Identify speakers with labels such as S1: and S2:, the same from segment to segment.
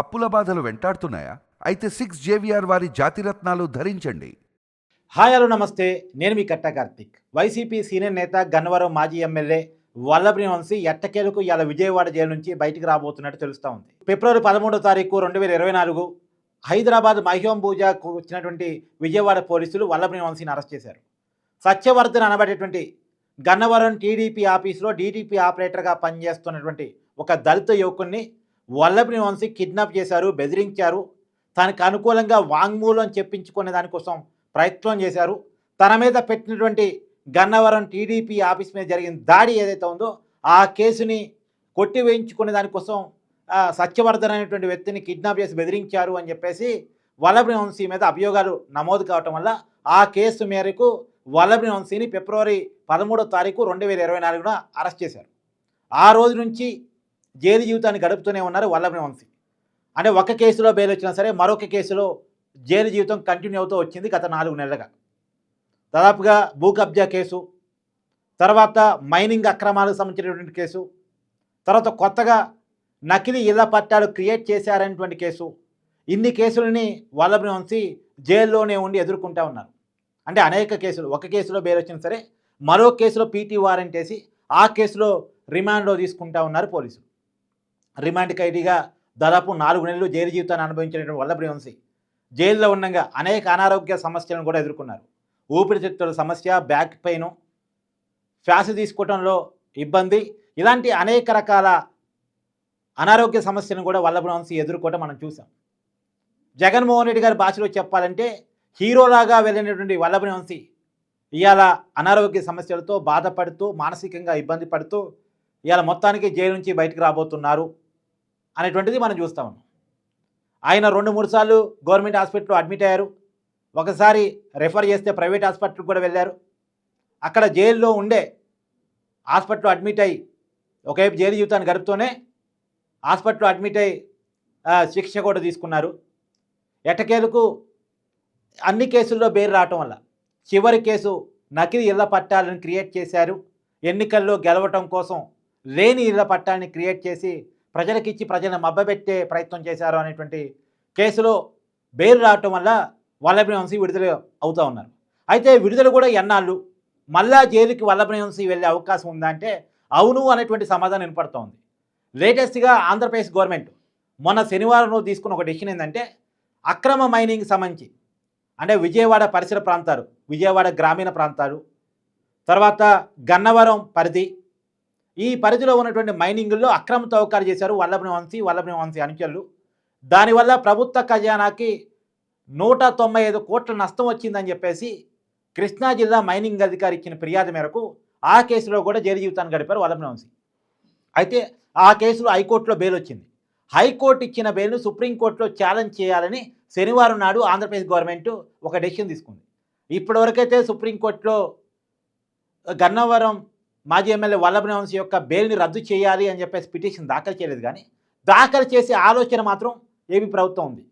S1: అప్పుల బాధలు వెంటాడుతున్నాయా? అయితే సిక్స్ జేవిఆర్ వారి జాతిరత్నాలు ధరించండి.
S2: హాయ్ హలో నమస్తే. నేను మీ కట్ట కార్తిక్. వైసీపీ సీనియర్ నేత గన్నవరం మాజీ ఎమ్మెల్యే వల్లభని వంశీ ఎట్టకేలకు ఇవాళ విజయవాడ జైలు నుంచి బయటికి రాబోతున్నట్టు తెలుస్తూ ఉంది. ఫిబ్రవరి పదమూడో తారీఖు రెండు వేల ఇరవై నాలుగు హైదరాబాద్ మహ్యోం పూజకు వచ్చినటువంటి విజయవాడ పోలీసులు వల్లభని వంశీని అరెస్ట్ చేశారు. సత్యవర్ధన్ అనబడేటువంటి గన్నవరం టీడీపీ ఆఫీసులో డీటీపీ ఆపరేటర్గా పనిచేస్తున్నటువంటి ఒక దళిత యువకుడిని వల్లభని వంశీ కిడ్నాప్ చేశారు బెదిరించారు. తనకు అనుకూలంగా వాంగ్మూలం చెప్పించుకునే దానికోసం ప్రయత్నం చేశారు. తన మీద పెట్టినటువంటి గన్నవరం టీడీపీ ఆఫీస్ మీద జరిగిన దాడి ఏదైతే ఉందో ఆ కేసుని కొట్టి వేయించుకునే దానికోసం సత్యవర్ధన్ అనేటువంటి వ్యక్తిని కిడ్నాప్ చేసి బెదిరించారు అని చెప్పేసి వల్లభని వంశీ మీద అభియోగాలు నమోదు కావటం వల్ల ఆ కేసు మేరకు వల్లభని వంశీని ఫిబ్రవరి పదమూడో తారీఖు రెండు వేల ఇరవై నాలుగున అరెస్ట్ చేశారు. ఆ రోజు నుంచి జైలు జీవితాన్ని గడుపుతూనే ఉన్నారు వల్లభని వంశీ. అంటే ఒక కేసులో బెయిల్ వచ్చినా సరే మరొక కేసులో జైలు జీవితం కంటిన్యూ అవుతూ వచ్చింది గత నాలుగు నెలలుగా. దాదాపుగా భూ కబ్జా కేసు తర్వాత మైనింగ్ అక్రమాలకు సంబంధించినటువంటి కేసు తర్వాత కొత్తగా నకిలీ ఇళ్ళ పట్టాలు క్రియేట్ చేశారనేటువంటి కేసు ఇన్ని కేసులని వల్లభని వంశీ జైల్లోనే ఉండి ఎదుర్కొంటూ ఉన్నారు. అంటే అనేక కేసులు ఒక కేసులో బెయిల్ వచ్చినా సరే మరో కేసులో పీటీ వారెంట్ వేసి ఆ కేసులో రిమాండ్లో తీసుకుంటా ఉన్నారు పోలీసులు. రిమాండ్ ఖైదీగా దాదాపు నాలుగు నెలలు జైలు జీవితాన్ని అనుభవించినటువంటి వల్లభని వంశీ జైల్లో ఉండగా అనేక అనారోగ్య సమస్యలను కూడా ఎదుర్కొన్నారు. ఊపిరితిత్తుల సమస్య బ్యాక్ పెయిన్ శ్వాస తీసుకోవడంలో ఇబ్బంది ఇలాంటి అనేక రకాల అనారోగ్య సమస్యలను కూడా వల్లభని వంశీ ఎదుర్కోవటం మనం చూసాం జగన్మోహన్ రెడ్డి గారి భాషలో చెప్పాలంటే హీరోలాగా వెళ్ళినటువంటి వల్లభని ఇవాళ అనారోగ్య సమస్యలతో బాధపడుతూ మానసికంగా ఇబ్బంది పడుతూ ఇవాళ మొత్తానికి జైలు నుంచి బయటకు రాబోతున్నారు. అనేటువంటిది మనం చూస్తా ఉన్నాం. ఆయన రెండు మూడు సార్లు గవర్నమెంట్ హాస్పిటల్లో అడ్మిట్ అయ్యారు. ఒకసారి రెఫర్ చేస్తే ప్రైవేట్ హాస్పిటల్కి కూడా వెళ్ళారు. అక్కడ జైల్లో ఉండే హాస్పిటల్లో అడ్మిట్ అయ్యి ఒకవైపు జైలు జీవితాన్ని గడుపుతూనే హాస్పిటల్లో అడ్మిట్ అయ్యి శిక్ష కూడా తీసుకున్నారు. ఎట్టకేలకు అన్ని కేసుల్లో బెయిల్ రావటం వల్ల చివరి కేసు నకిలీ ఇళ్ళ పట్టాలను క్రియేట్ చేశారు. ఎన్నికల్లో గెలవటం కోసం లేని ఇళ్ళ పట్టాలని క్రియేట్ చేసి ప్రజలకిచ్చి ప్రజలను మబ్బబెట్టే ప్రయత్నం చేశారు అనేటువంటి కేసులో బెయిల్ రావటం వల్ల వల్లభని వంశీ విడుదల అవుతూ ఉన్నారు. అయితే విడుదల కూడా ఎన్నాళ్ళు? మళ్ళా జైలుకి వల్లభని వంశీ వెళ్ళే అవకాశం ఉందా అంటే అవును అనేటువంటి సమాధానం వినపడుతూ ఉంది లేటెస్ట్గా ఆంధ్రప్రదేశ్ గవర్నమెంట్ మొన్న శనివారం తీసుకున్న ఒక డెసిషన్ ఏంటంటే అక్రమ మైనింగ్ సంబంధించి అంటే విజయవాడ పరిసర ప్రాంతాలు విజయవాడ గ్రామీణ ప్రాంతాలు తర్వాత గన్నవరం పరిధి ఈ పరిధిలో ఉన్నటువంటి మైనింగుల్లో అక్రమ తవ్వకాలు చేశారు వల్లభని వంశీ వల్లభని వంశీ అనుచరులు. దానివల్ల ప్రభుత్వ ఖజానాకి నూట తొంభై ఐదు కోట్ల నష్టం వచ్చిందని చెప్పేసి కృష్ణా జిల్లా మైనింగ్ అధికారి ఇచ్చిన ఫిర్యాదు మేరకు ఆ కేసులో కూడా జైలు జీవితాన్ని గడిపారు వల్లభని వంశీ. అయితే ఆ కేసులో హైకోర్టులో బెయిల్ వచ్చింది. హైకోర్టు ఇచ్చిన బెయిల్ను సుప్రీంకోర్టులో ఛాలెంజ్ చేయాలని శనివారం నాడు ఆంధ్రప్రదేశ్ గవర్నమెంట్ ఒక డెసిషన్ తీసుకుంది. ఇప్పటివరకైతే సుప్రీంకోర్టులో గన్నవరం మాజీ ఎమ్మెల్యే వల్లభని యొక్క బెయిల్ని రద్దు చేయాలి అని చెప్పేసి పిటిషన్ దాఖలు చేయలేదు కానీ దాఖలు చేసే ఆలోచన మాత్రం ఏపీ ప్రభుత్వం ఉంది.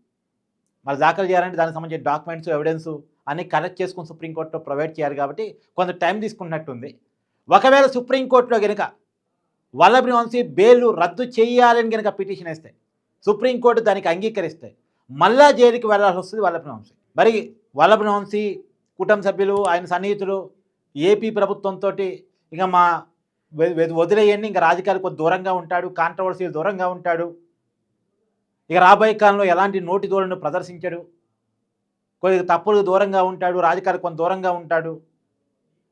S2: మరి దాఖలు చేయాలంటే దానికి సంబంధించిన డాక్యుమెంట్స్ ఎవిడెన్స్ అన్ని కలెక్ట్ చేసుకుని సుప్రీంకోర్టులో ప్రొవైడ్ చేయాలి కాబట్టి కొంత టైం తీసుకున్నట్టుంది. ఒకవేళ సుప్రీంకోర్టులో కనుక వల్లభ వంశీ బెయిల్ రద్దు చేయాలని కనుక పిటిషన్ వేస్తే సుప్రీంకోర్టు దానికి అంగీకరిస్తే మళ్ళా జైలుకి వెళ్ళాల్సి వస్తుంది వల్లభని వంశీ. మరి వల్లభ వంశీ కుటుంబ సభ్యులు ఆయన సన్నిహితులు ఏపీ ప్రభుత్వంతో ఇక మా వదిలేయండి ఇంకా రాజకీయాలు కొద్ది దూరంగా ఉంటాడు కాంట్రవర్సీలు దూరంగా ఉంటాడు. ఇక రాబోయే కాలంలో ఎలాంటి నోటి ధోరణిని ప్రదర్శించడు. కొద్దిగా తప్పులకు దూరంగా ఉంటాడు రాజకీయాలు కొంత దూరంగా ఉంటాడు.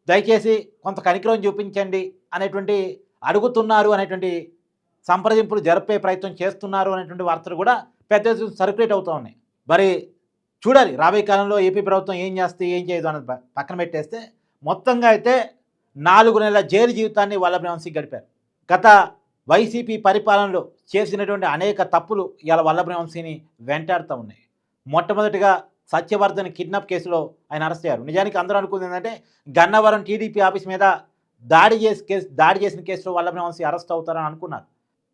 S2: దయచేసి కొంత కనికరం చూపించండి అనేటువంటి అడుగుతున్నారు అనేటువంటి సంప్రదింపులు జరిపే ప్రయత్నం చేస్తున్నారు అనేటువంటి వార్తలు కూడా పెద్ద సర్క్యులేట్ అవుతూ ఉన్నాయి. మరి చూడాలి రాబోయే కాలంలో ఏపీ ప్రభుత్వం ఏం చేస్తే ఏం చేయదు అన్నది పక్కన పెట్టేస్తే మొత్తంగా అయితే నాలుగు నెలల జైలు జీవితాన్ని వల్లభని గడిపారు. గత వైసీపీ పరిపాలనలో చేసినటువంటి అనేక తప్పులు ఇలా వల్లభని వెంటాడుతూ ఉన్నాయి. మొట్టమొదటిగా సత్యవర్ధన్ కిడ్నాప్ కేసులో ఆయన అరెస్ట్ అయ్యారు. నిజానికి అందరూ అనుకుంది ఏంటంటే గన్నవరం టీడీపీ ఆఫీస్ మీద దాడి చేసి కేసు దాడి చేసిన కేసులో వల్లభ్రహ్మసింగ్ అరెస్ట్ అవుతారని అనుకున్నారు.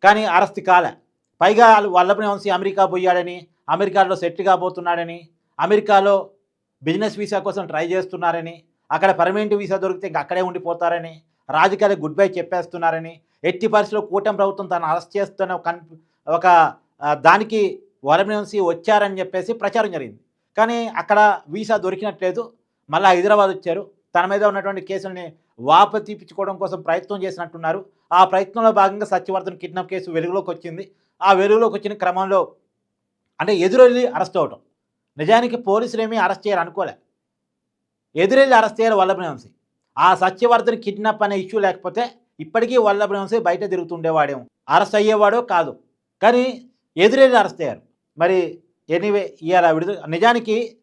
S2: కానీ అరెస్ట్ కాలే. పైగా వల్లభ్రహ్మసింగ్ అమెరికా పోయాడని అమెరికాలో సెటిల్ కాబోతున్నాడని అమెరికాలో బిజినెస్ వీసా కోసం ట్రై చేస్తున్నారని అక్కడ పర్మనెంట్ వీసా దొరికితే ఇంకా అక్కడే ఉండిపోతారని రాజకీయాలు గుడ్ బై చెప్పేస్తున్నారని ఎట్టి పరిస్థితుల్లో కూటమి ప్రభుత్వం తను అరెస్ట్ చేస్తున్న ఒక ఒక దానికి వల్లభనేని వచ్చారని చెప్పేసి ప్రచారం జరిగింది. కానీ అక్కడ వీసా దొరికినట్లేదు. మళ్ళీ హైదరాబాద్ వచ్చారు. తన మీద ఉన్నటువంటి కేసుల్ని వాప తీపించుకోవడం కోసం ప్రయత్నం చేసినట్టున్నారు. ఆ ప్రయత్నంలో భాగంగా సత్యవర్ధన్ కిడ్నాప్ కేసు వెలుగులోకి వచ్చింది. ఆ వెలుగులోకి వచ్చిన క్రమంలో అంటే ఎదురెళ్ళి అరెస్ట్ అవ్వటం నిజానికి పోలీసులు ఏమీ అరెస్ట్ చేయాలనుకోలే. ఎదురెళ్ళి అరెస్ట్ చేయాలి వల్లభనేని ఆ సత్యవర్ధన్ కిడ్నాప్ అనే ఇష్యూ లేకపోతే ఇప్పటికీ వల్లభనేని బయట తిరుగుతుండేవాడేమో. అరెస్ట్ అయ్యేవాడో కాదు. కానీ ఎదురెళ్ళి అరెస్ట్ అయ్యారు. మరి ఎనీవే ఇవాళ విడుదల నిజానికి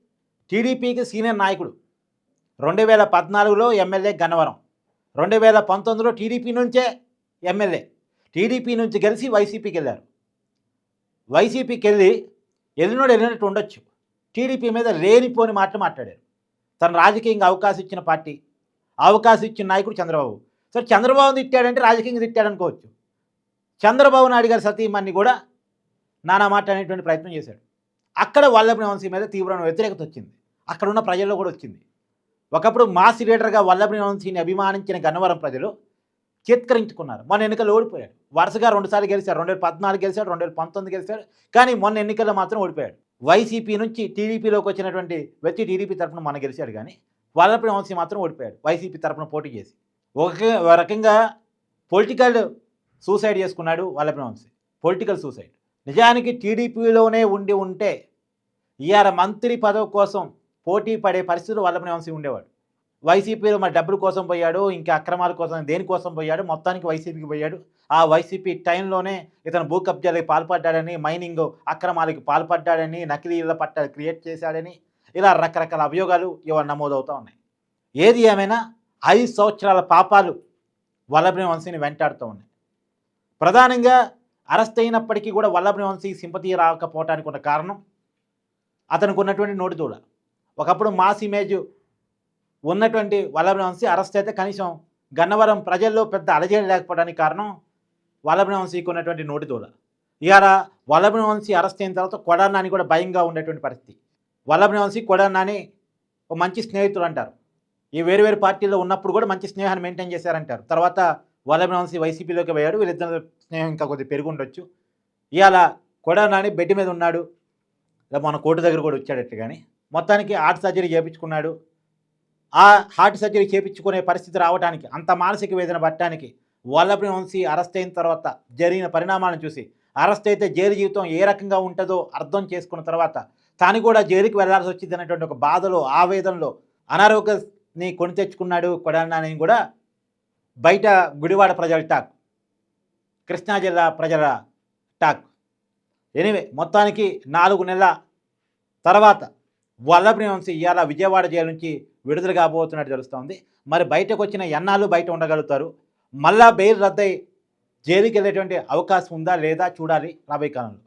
S2: టీడీపీకి సీనియర్ నాయకుడు రెండు వేల పద్నాలుగులో ఎమ్మెల్యే గన్నవరం. రెండు వేల పంతొమ్మిదిలో టీడీపీ నుంచే ఎమ్మెల్యే. టీడీపీ నుంచి గెలిచి వైసీపీకి వెళ్ళారు. వైసీపీకి వెళ్ళి వెళ్ళినోడు వెళ్ళినట్టు ఉండొచ్చు. టీడీపీ మీద లేనిపోని మాట మాట్లాడారు. తన రాజకీయంగా అవకాశం ఇచ్చిన పార్టీ అవకాశం ఇచ్చిన నాయకుడు చంద్రబాబు. సరే చంద్రబాబు తిట్టాడంటే రాజకీయంగా తిట్టాడు అనుకోవచ్చు. చంద్రబాబు నాయుడు గారి సతీమాన్ని కూడా నానా మాట అనేటువంటి ప్రయత్నం చేశాడు. అక్కడ వల్లభనేని వంశీ మీద తీవ్రమైన వ్యతిరేకత వచ్చింది. అక్కడ ఉన్న ప్రజల్లో కూడా వచ్చింది. ఒకప్పుడు మాస్ లీడర్గా వల్లభనేని వంశీని అభిమానించిన గన్నవరం ప్రజలు చిత్కరించుకున్నారు. మొన్న ఎన్నికల్లో ఓడిపోయాడు. వరుసగా రెండుసార్లు గెలిచాడు. రెండు వేల పద్నాలుగు గెలిచాడు రెండు వేల పంతొమ్మిది గెలిచాడు. కానీ మొన్న ఎన్నికల్లో మాత్రం ఓడిపోయాడు. వైసీపీ నుంచి టీడీపీలోకి వచ్చినటువంటి వ్యక్తి టీడీపీ తరఫున మన గెలిచాడు కానీ వల్లభనేని వంశీ మాత్రం ఓడిపోయాడు వైసీపీ తరఫున పోటీ చేసి. ఒక ఒక రకంగా పొలిటికల్ సూసైడ్ చేసుకున్నాడు వల్లభనేని వంశీ. Political suicide. నిజానికి టీడీపీలోనే ఉండి ఉంటే ఇవాళ మంత్రి పదవి కోసం పోటీ పడే పరిస్థితులు వల్లభనేని వంశీ ఉండేవాడు. వైసీపీలో మరి డబ్బుల కోసం పోయాడు ఇంకా అక్రమాల కోసం దేనికోసం పోయాడు మొత్తానికి వైసీపీకి పోయాడు. ఆ వైసీపీ టైంలోనే ఇతను భూ కబ్జాలకు పాల్పడ్డాడని మైనింగ్ అక్రమాలకు పాల్పడ్డాడని నకిలీల పట్ట పట్టాలు క్రియేట్ చేశాడని ఇలా రకరకాల అభియోగాలు ఇవాళ నమోదవుతూ ఉన్నాయి. ఏది ఏమైనా ఐదు సంవత్సరాల పాపాలు వల్లభని వంశీని వెంటాడుతూ ఉన్నాయి. ప్రధానంగా అరెస్ట్ అయినప్పటికీ కూడా వల్లభనేని వంశీ సింపతి రాకపోవటానికి ఉన్న కారణం అతనికి ఉన్నటువంటి నోటిదూడ. ఒకప్పుడు మాస్ ఇమేజ్ ఉన్నటువంటి వల్లభనేని వంశీ అరెస్ట్ అయితే కనీసం గన్నవరం ప్రజల్లో పెద్ద అలజడి లేకపోవడానికి కారణం వల్లభ వంశీకి ఉన్నటువంటి నోటి దూల ఇవాళ వల్లభనేని వంశీ అరెస్ట్ అయిన తర్వాత కొడానాని కూడా భయంగా ఉండేటువంటి పరిస్థితి. వల్లభనేని వంశీ కొడానాని ఒక మంచి స్నేహితుడు అంటారు. ఈ వేరు వేరు పార్టీల్లో ఉన్నప్పుడు కూడా మంచి స్నేహాన్ని మెయింటైన్ చేశారంటారు. తర్వాత వల్లభనేని వంశీ వైసీపీలోకి పోయాడు వీళ్ళిద్దరు స్నేహం ఇంకా కొద్దిగా పెరుగుండొచ్చు. ఇవాళ కొడానాని బెడ్ మీద ఉన్నాడు. ఇలా మన కోర్టు దగ్గర కూడా వచ్చాడట్టు కానీ మొత్తానికి ఆర్ట్ సర్జరీ చేయించుకున్నాడు. ఆ హార్ట్ సర్జరీ చేపించుకునే పరిస్థితి రావడానికి అంత మానసిక వేదన పట్టడానికి వల్లభనేని వంశీ అరెస్ట్ అయిన తర్వాత జరిగిన పరిణామాలను చూసి అరెస్ట్ అయితే జైలు జీవితం ఏ రకంగా ఉంటుందో అర్థం చేసుకున్న తర్వాత తాను కూడా జైలుకి వెళ్ళాల్సి వచ్చింది అనేటువంటి ఒక బాధలో ఆవేదనలో అనారోగ్యాన్ని కొని తెచ్చుకున్నాడు కొడాలని కూడా బయట గుడివాడ ప్రజల టాక్ కృష్ణా జిల్లా ప్రజల టాక్. ఎనివే మొత్తానికి నాలుగు నెలల తర్వాత వల్లభ్రీవంశీ ఇవాళ విజయవాడ జైలు నుంచి విడుదల కాబోతున్నట్టు తెలుస్తోంది. మరి బయటకు వచ్చిన ఎన్నాళ్ళు బయట ఉండగలుగుతారు? మళ్ళా బెయిల్ రద్దయి జైలుకి వెళ్ళేటువంటి అవకాశం ఉందా లేదా చూడాలి రాబోయే కాలంలో.